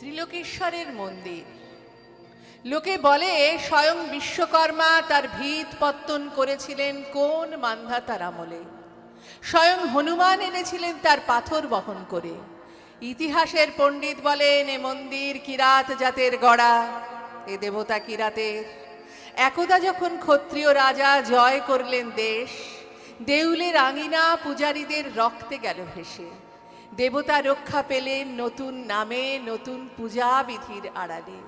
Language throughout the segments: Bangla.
ত্রিলোকেশ্বরের মন্দির। লোকে বলে, স্বয়ং বিশ্বকর্মা তার ভিত পত্তন করেছিলেন কোন মান্ধাতার আমলে। স্বয়ং হনুমান এনেছিলেন তার পাথর বহন করে। ইতিহাসের পণ্ডিত বলেন, এ মন্দির কিরাত জাতের গড়া, এ দেবতা কিরাতের। একদা যখন ক্ষত্রিয় রাজা জয় করলেন দেশ দেউলের আঙিনা পূজারীদের রক্তে গেল ভেসে। দেবতা রক্ষা পেলেন নতুন নামে, নতুন পূজা বিধির আড়ালে।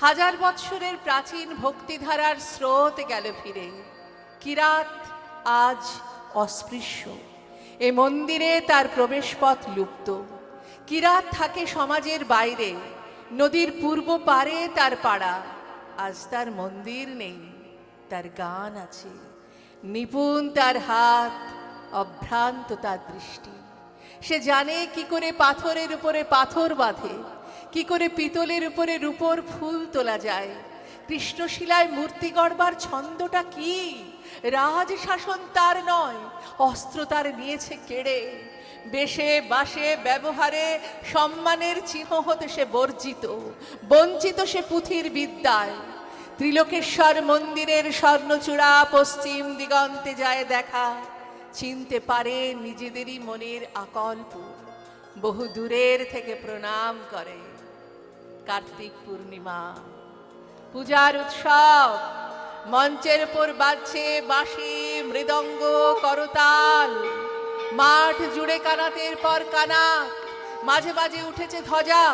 হাজার বৎসরের প্রাচীন ভক্তিধারার স্রোত গেল ফিরে। কিরাত আজ অস্পৃশ্য। এ মন্দিরে তার প্রবেশপথ লুপ্ত। কিরাত থাকে সমাজের বাইরে? নদীর পূর্ব পারে তার পাড়া। আজ তার মন্দির নেই, তার গান আছে। নিপুণ তার হাত, অভ্রান্ত তার দৃষ্টি। সে জানে কি করে পাথরের উপরে পাথর বাঁধে, কি করে পিতলের উপরে রূপোর ফুল তোলা যায়। কৃষ্ণশিলায় মূর্তি গড়বার ছন্দটা কি? রাজ শাসন তার নয়, অস্ত্র তার নিয়েছে কেড়ে। বেশে বাসে ব্যবহারে সম্মানের চিহ্ন হতে সে বর্জিত, বঞ্চিত সে পুঁথির বিদ্যায়। ত্রিলোকেশ্বর মন্দিরের স্বর্ণচূড়া পশ্চিম দিগন্তে যায় দেখা। চিনতে পারে নিজেদেরই মনের আকল্প। বহু দূরের থেকে প্রণাম করে কার্তিক পূর্ণিমা। পূজার উৎসব, মঞ্চের উপর বাজছে বাঁশি, মৃদঙ্গ করতাল। মাঠ জুড়ে কানাতের পর কানা মাঝে মাঝে উঠেছে ধ্বজা।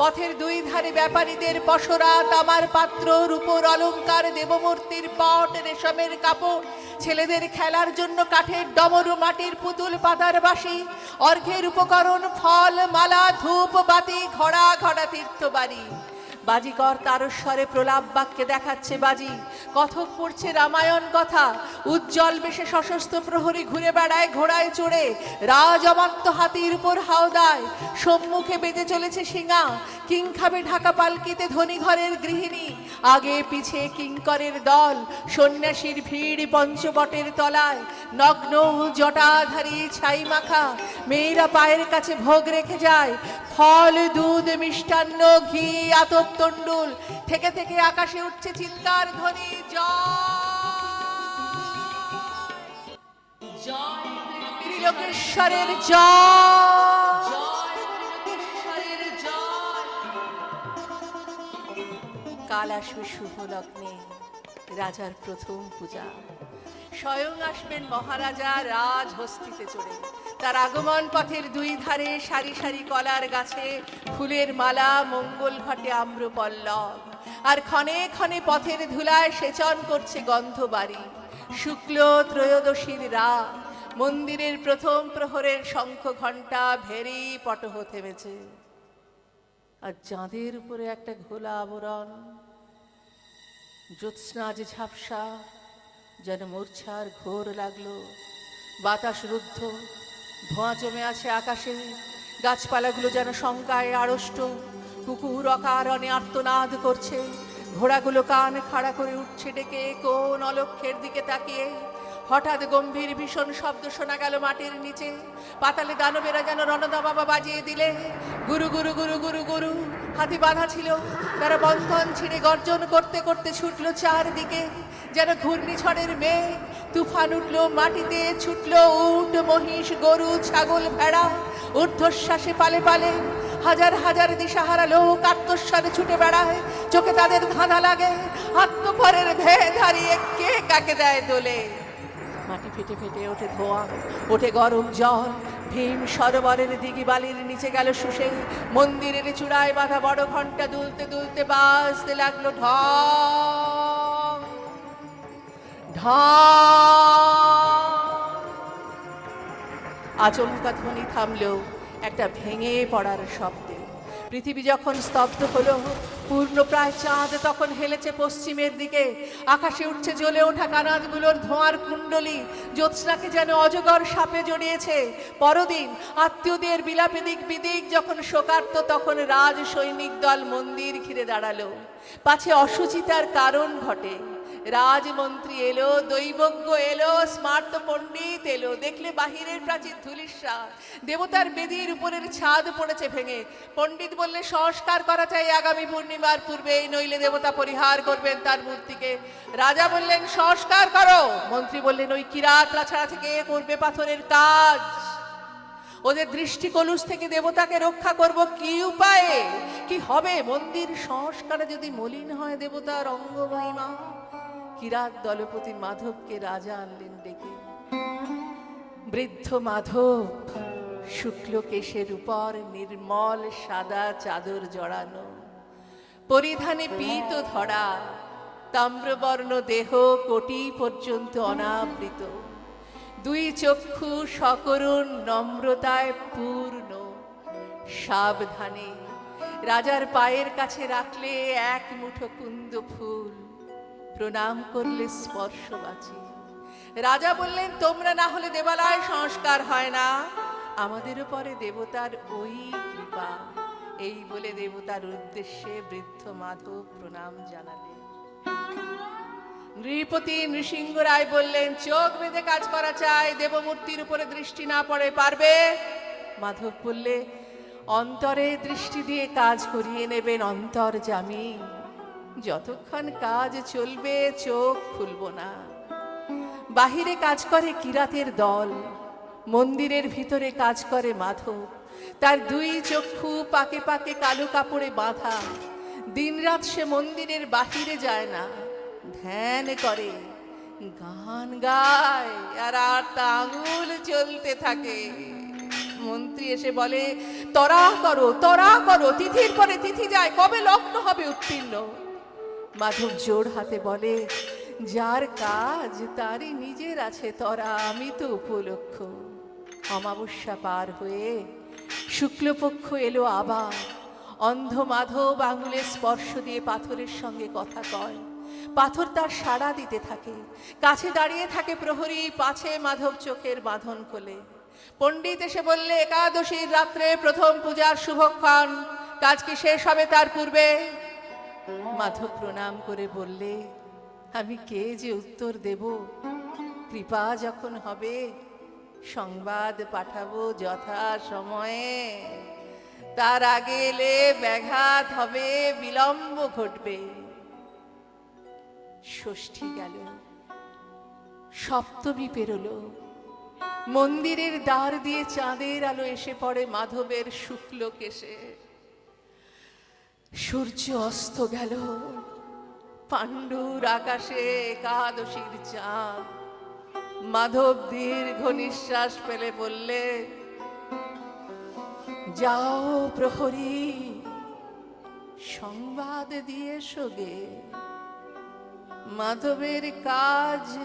পথের দুই ধারে ব্যাপারীদের পশরা তামার পাত্র রূপর অলঙ্কার, দেবমূর্তির পট, রেশমের কাপড়, ছেলেদের খেলার জন্য কাঠের ডমরু, মাটির পুতুল, পাতার বাসি অর্ঘের উপকরণ, ফল, মালা, ধূপ, বাতি, ঘোড়া ঘোড়া, তীর্থবাড়ি। বাজিকর তারস্বরে প্রলাপ বাক্যে দেখাচ্ছে বাজি। কথক পড়ছে রামায়ণ কথা। উজ্জ্বল বেশে সশস্ত্র প্রহরী ঘুরে বেড়ায় ঘোড়ায় চড়ে। রাজ অমাত্য হাতির উপর হাওদায় সম্মুখে বেঁধে চলেছে সিঙা কিং খাবে ঢাকা পালকিতে ধনী ঘরের গৃহিণী। আগে পিছে কিঙ্করের দল। সন্ন্যাসীর ভিড় পঞ্চবটের তলায়। নগ্ন জটাধারী ছাই মাখা। মেয়েরা পায়ের কাছে ভোগ রেখে যায়। ফল, দুধ, মিষ্টান্ন, ঘি, আতপ, তণ্ডুল। থেকে থেকে আকাশে উঠছে চিৎকার, ধ্বনি, জয়। কাল আসবে শুভ লগ্নে, রাজার প্রথম পূজা। স্বয়ং আসবেন মহারাজা রাজ হস্তিতে চড়ে। তার আগমন পথের দুই ধারে সারি সারি কলার গাছে ফুলের মালা মঙ্গল ঘটে আম্র পল্লব আর ক্ষণে ক্ষণে পথের ধুলায় সেচন করছে গন্ধ বাড়ি শুক্ল ত্রয়োদশীর রাত, মন্দিরের প্রথম প্রহরের শঙ্খ ঘণ্টা ভেরি পটহ থেমেছে। আর চাঁদের উপরে একটা ঘোলা আবরণ, জ্যোৎস্না যে ঝাপসা, যেন মূর্ছার ঘোর লাগল, বাতাস রুদ্ধ ধোঁয়া জমে আছে আকাশে। গাছপালাগুলো যেন শঙ্কায় আড়ষ্ট। কুকুর অকারণে আর্তনাদ করছে। ঘোড়াগুলো কান খাড়া করে উঠছে ডেকে কোন অলক্ষের দিকে তাকিয়ে। হঠাৎ গম্ভীর ভীষণ শব্দ শোনা গেল মাটির নিচে। পাতালে দানবেরা যেন রণদা বাবা বাজিয়ে দিলে। গুরু গুরু গুরু গুরু গুরু, হাতি বাঁধা ছিল। তারা বন্ধন ছিঁড়ে গর্জন করতে করতে ছুটলো চারদিকে। যেন ঘূর্ণিঝড়ের মেঘ তুফান উঠল মাটিতে, ছুটল উট, মহিষ, গরু, ছাগল, ভেড়া, ঊর্ধ্বশ্বাসে পালে পালে হাজার হাজার দিশাহারা লোক আত্মস্বাদে ছুটে বেড়ায়। চোখে তাদের ধাঁধা লাগে, আত্মপরের ভেদ হারিয়ে কে কাকে দেয় দোলে? মাটি ফেটে ফেটে ওঠে ধোঁয়া, ওঠে গরম জল, ভীম সরোবরের দিঘি বালির নিচে গেল শুষে। মন্দিরের চূড়ায় বাঁধা বড় ঘণ্টা দুলতে দুলতে বাজতে লাগল ঢং ঢং আচমকা ধ্বনি থামলেও একটা ভেঙে পড়ার শব্দে। পৃথিবী যখন স্তব্ধ হলো, পূর্ণ প্রায় চাঁদ তখন হেলেছে পশ্চিমের দিকে। আকাশে উঠছে জ্বলে ওঠা কানাতগুলোর ধোঁয়ার কুণ্ডলি। জ্যোৎস্নাকে যেন অজগর সাপে জড়িয়েছে। পরদিন আত্মীয়দের বিলাপে দিক বিদিক যখন শোকার্ত, তখন রাজ সৈনিক দল মন্দির ঘিরে দাঁড়াল। পাছে অসুচিতার কারণ ঘটে। রাজমন্ত্রী এলো, দৈবজ্ঞ এলো, স্মার্ত পণ্ডিত এলো। দেখলে বাহিরের প্রাচীর ধুলিস্বা দেবতার বেদির উপরের ছাদ পড়েছে ভেঙে। পণ্ডিত বললে, সংস্কার করা চাই আগামী পূর্ণিমার পূর্বে, নইলে দেবতা পরিহার করবেন তার মূর্তিকে। রাজা বললেন, সংস্কার করো। মন্ত্রী বললেন, ওই কিরাতরা ছাড়া থেকে করবে পাথরের কাজ। ওদের দৃষ্টি কলুষ থেকে দেবতাকে রক্ষা করব কি উপায়ে? কি হবে? মন্দির সংস্কারে যদি মলিন হয় দেবতার অঙ্গ মহিমা কিরাত দলপতি মাধবকে রাজা আনলেন ডেকে। বৃদ্ধ মাধব শুক্ল কেশের উপর নির্মল সাদা চাদর জড়ানো। পরিধানে পীত ধরা, তাম্রবর্ণ দেহ কোটি পর্যন্ত অনাবৃত। দুই চক্ষু সকরুণ নম্রতায় পূর্ণ। সাবধানে রাজার পায়ের কাছে রাখলে এক মুঠো কুন্দ ফুল। প্রণাম করলে স্পর্শ বাঁচে। রাজা বললেন, তোমরা না হলে দেবালয় সংস্কার হয় না। আমাদের উপরে দেবতার ওই কৃপা। এই বলে দেবতার উদ্দেশ্যে বৃদ্ধ মাধব প্রণাম জানালেন। নৃপতি নৃসিংহ রায় বললেন, চোখ বেঁধে কাজ করা চাই, দেবমূর্তির উপরে দৃষ্টি না পড়ে পারবে? মাধব বললে, অন্তরে দৃষ্টি দিয়ে কাজ করিয়ে নেবেন অন্তর জামি যতক্ষণ কাজ চলবে, চোখ খুলব না। বাহিরে কাজ করে কিরাতের দল, মন্দিরের ভিতরে কাজ করে মাধব। তার দুই চক্ষু পাকে পাকে কালো কাপড়ে বাঁধা। দিনরাত সে মন্দিরের বাহিরে যায় না, ধ্যান করে। গান গায় আর আটটা আঙুল চলতে থাকে। মন্ত্রী এসে বলে, তরা করো তরা করো, তিথির পরে তিথি যায়, কবে লগ্ন হবে উত্তীর্ণ? মাধব জোর হাতে বলে, যার কাজ তারই নিজের আছে তরা, আমি তো উপলক্ষ। অমাবস্যা পার হয়ে শুক্লপক্ষ এলো আবার। অন্ধ মাধব আঙুলের স্পর্শ দিয়ে পাথরের সঙ্গে কথা কয়। পাথর তার সাড়া দিতে থাকে। কাছে দাঁড়িয়ে থাকে প্রহরী, পাছে মাধব চোখের বাঁধন খোলে। পণ্ডিত এসে বললে, একাদশীর রাত্রে প্রথম পূজার শুভক্ষণ। কাজ কি শেষ হবে তার পূর্বে? মাধব প্রণাম করে বললে, আমি কে যে উত্তর দেব? কৃপা যখন হবে, সংবাদ পাঠাবো যথা সময়ে। তার আগে এলে ব্যাঘাত হবে, বিলম্ব ঘটবে। ষষ্ঠী গেল। সপ্তমী পেরোলো। মন্দিরের দ্বার দিয়ে চাঁদের আলো এসে পড়ে মাধবের শুক্ল কেশে সূর্য অস্ত গেল। পাণ্ডুর আকাশে একাদশীর চাঁদ। মাধব দীর্ঘ নিঃশ্বাস ফেলে বললে, যাও প্রহরী, সংবাদ দিয়ে সোগে মাধবের কাজ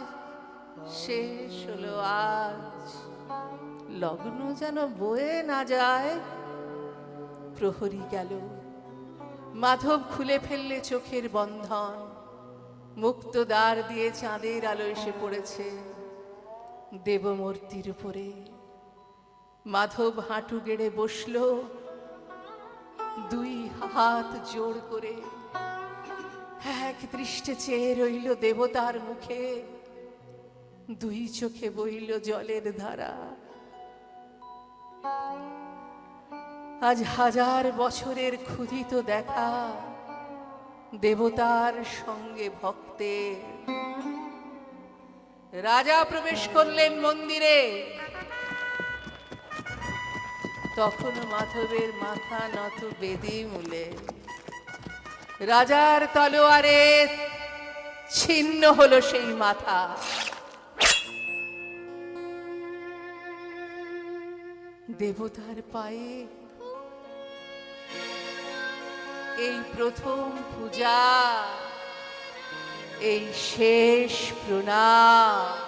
শেষ হলো আজ। লগ্ন যেন বয়ে না যায়, প্রহরী গেল। মাধব খুলে ফেললে চোখের বন্ধন। মুক্ত দ্বার দিয়ে চাঁদের আলো এসে পড়েছে দেবমূর্তির উপরে। মাধব হাঁটু গেড়ে বসল, দুই হাত জোড় করে। এক দৃষ্টে চেয়ে রইল দেবতার মুখে, দুই চোখে বইল জলের ধারা। আজ হাজার বছরের ক্ষুধিত দেখা দেবতার সঙ্গে ভক্তের। রাজা প্রবেশ করলেন মন্দিরে। তখন মাধবের মাথা নত বেদি মূলে। রাজার তলোয়ারে ছিন্ন হলো সেই মাথা। দেবতার পায়ে এই প্রথম পূজা এই শেষ প্রণাম।